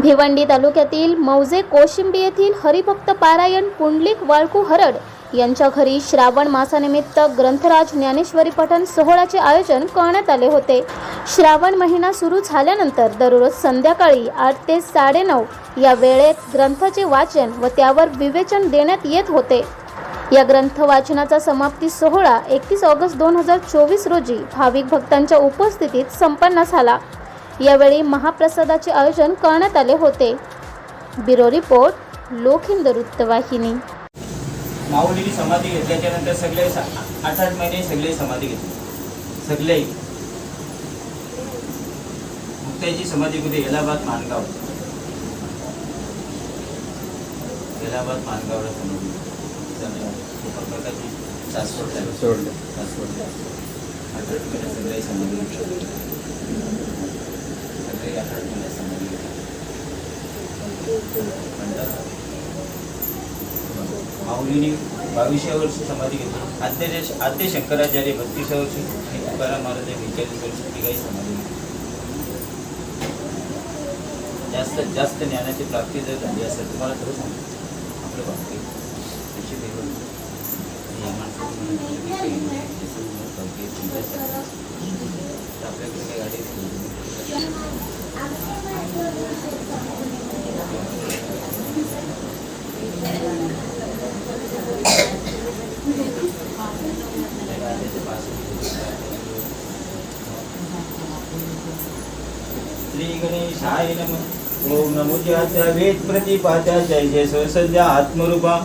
भिवंडी तालुक्यातील मौजे कोशिंबी येथील हरिभक्त पारायण पुंडलिक वाळकू हरड यांच्या घरी श्रावण मासानिमित्त ग्रंथराज ज्ञानेश्वरी पठण सोहळ्याचे आयोजन करण्यात आले होते. श्रावण महिना सुरू झाल्यानंतर दररोज संध्याकाळी आठ ते साडेनऊ या वेळेत ग्रंथाचे वाचन व त्यावर विवेचन देण्यात येत होते. या ग्रंथ वाचनाचा समाप्ती सोहळा एकतीस ऑगस्ट दोन हजार चोवीस रोजी भाविक भक्तांच्या उपस्थितीत संपन्न झाला. यावेळी महाप्रसादाचे आयोजन करण्यात आले होते. ब्युरो रिपोर्ट लोकहिंद वृत्तवाहिनी माऊलीने समाधी घेतल्याच्या नंतर सगळे आठ आठ महिने सगळे समाधी घेतली. सगळे. मुक्ताईची समाधी कुठे? एलाबाद मानगाव. एलाबाद मानगावला समाधी. सासवड. सासवड. आठ आठ महिने सगळे समाधी घेतली. सगळे आठ आठ महिने समाधी म्हणतात माऊलीने बावीसशे वर्षी समाधी घेतली. आद्य आद्य शंकराचार्य बत्तीस वर्षी तुकाराम महाराज बेचाळीस वर्षी तिघाही समाधी घेतली. जास्त जास्त ज्ञानाची प्राप्ती जर झाली असेल तुम्हाला खरं सांगतो आपलं बाकी त्याची वेगळं या माणसाचं आपल्याकडे काही गाडी गणेशाय नमः। ओम नमो ज्याच्या वेद प्रतिपाद्या जय जय स्वसंध्या आत्मरूपा।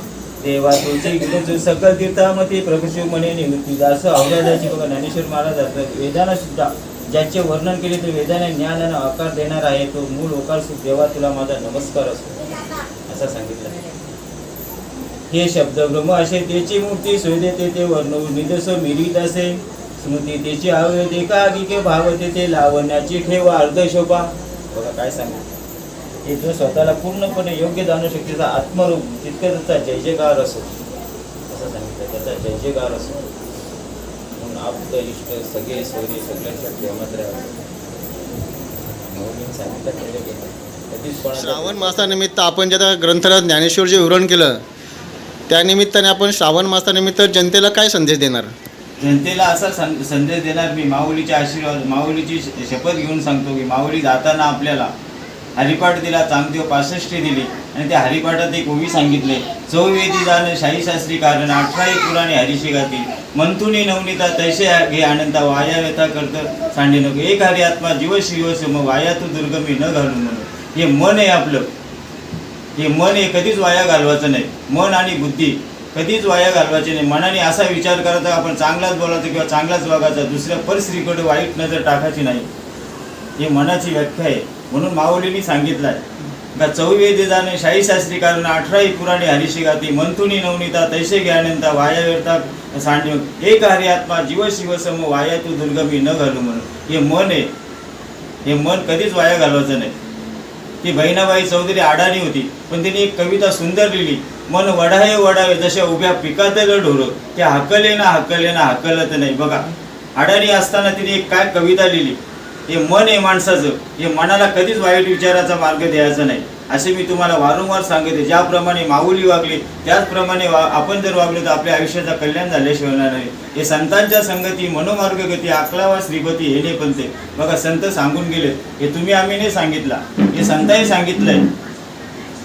देवा तुझी गुण सकल तीर्थामती प्रभू म्हणे निवृत्ती दास औराजाची बघा ज्ञानेश्वर महाराज असतात वेदाना सुद्धा ज्याचे वर्णन केले ते वेदाने ज्ञान आणि आकार देणार आहे तो मूळ ओकार सुख देवा तुला माझा नमस्कार असतो असं सांगितलं. हे शब्द ब्रह्म असे त्याची मूर्ती सोयदेते ते वर्ण निदस मिरीत असे. स्मृती त्याची आवडते एकागिके भावते ते लावण्याची ठेवा अर्ध शोभा. बघा काय सांगितलं हे जो स्वतःला पूर्णपणे योग्य जाणू शकतेचा आत्मरूप तितकं त्याचा जय जयकार असो. असं सांगितलं. त्याचा जय जयकार असो. म्हणून आपलं इष्ट सगळे सोयरे सगळ्यांच्या प्रेमात राहावे सांगितलं केलं श्रावण मासानिमित्त आपण जे आता ग्रंथराज ज्ञानेश्वरचे विवरण केलं त्यानिमित्ताने आपण श्रावण मासानिमित्त जनतेला काय संदेश देणार? जनतेला असा संदेश देणार मी माऊलीचे आशीर्वाद माऊलीची शपथ घेऊन सांगतो की माऊली जाताना आपल्याला हरिपाठ दिला चांगदेव पासष्टी दिली. आणि त्या हरिपाठात एक ओवी सांगितले चौवेदी दान शाहीशास्त्री कारण अठराही पुराणे हरिशी गाती मंतुनी नवनीता तैसे घे आनंदा वाया व्यथा करत सांडे नको. एक हरी आत्मा जीव शिवस मग वाया तू दुर्गमी न घालून म्हणून. हे मन आहे आपलं. हे मन हे कधीच वाया घालवायचं नाही. मन आणि बुद्धी कधीच वाया घालवायचे नाही. मनाने असा विचार करायचा आपण चांगलाच बोलायचं किंवा चांगलाच वागायचा दुसऱ्या परिस्थितीकडे वाईट नजर टाकायची नाही. हे मनाची व्याख्या आहे. म्हणून माऊलींनी सांगितलं आहे का चौवेदी जाणे शाही शास्त्री कारण अठराही पुराणे हरिशी गाती मंथुनी नवनीता तैसे ज्ञानंता वाया व्यर्था सांडयोग एक हरी आत्मा जीव शिवसम वाया तू दुर्गमी न घालू म्हणून. हे मन आहे. हे मन कधीच वाया घालवायचं नाही. ती बहिणाबाई चौधरी आडाणी होती पण तिने एक कविता सुंदर लिहिली. मन वढावे वढावे जशा उभ्या पिकातलं ढोरं. ते हकले ना हकले ना हकलत नाही. बघा आडाणी असताना तिने एक काय कविता लिहिली? हे मन आहे माणसाचं. हे मनाला कधीच वाईट विचाराचा मार्ग द्यायचा नाही. असे मी तुम्हाला वारंवार सांगते. ज्याप्रमाणे माऊली वागली त्याचप्रमाणे वा आपण जर वागलो तर आपल्या आयुष्याचा कल्याण झाल्याशिवाय होणार नाही. हे संतांच्या संगती मनोमार्ग गती आकलावा श्रीपती हे नाही पण ते. बघा संत सांगून गेले. हे तुम्ही आम्ही नाही सांगितला. हे संतांनी सांगितलंय.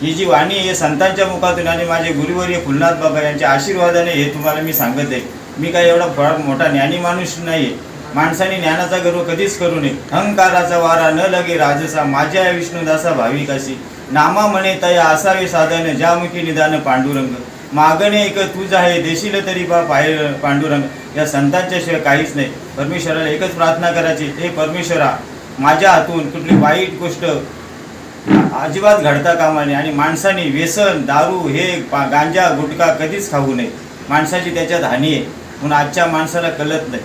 ही जी वाणी हे संतांच्या मुखातून आणि माझे गुरुवर्य फुलनाथ बाबा यांच्या आशीर्वादाने हे तुम्हाला मी सांगत आहे. मी काय एवढा फार मोठा ज्ञानी माणूस नाही आहे माणसाने ज्ञानाचा गर्व कधीच करू नये. अहंकाराचा वारा न लगे राजसा माझ्या विष्णुदासा भाविकाशी नामा म्हणे तया असावे साधन ज्यामुखी निदान पांडुरंग. मागणे एक तुझ आहे देशील तरी बा पाय पांडुरंग. या संतांच्या शिवाय काहीच नाही. परमेश्वराला एकच प्रार्थना करायची हे परमेश्वरा माझ्या हातून कुठली वाईट गोष्ट अजिबात घडता कामा नये आणि माणसाने व्यसन दारू हे गांजा गुटखा कधीच खाऊ नये. माणसाची त्याच्यात हानी आहे. म्हणून आजच्या माणसाला कळत नाही.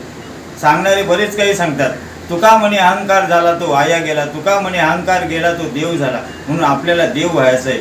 सांगणारे बरेच काही सांगतात. तुका म्हणे अहंकार झाला तो वाया गेला तुका म्हणे अहंकार गेला तो देव झाला. म्हणून आपल्याला देव व्हायचं आहे.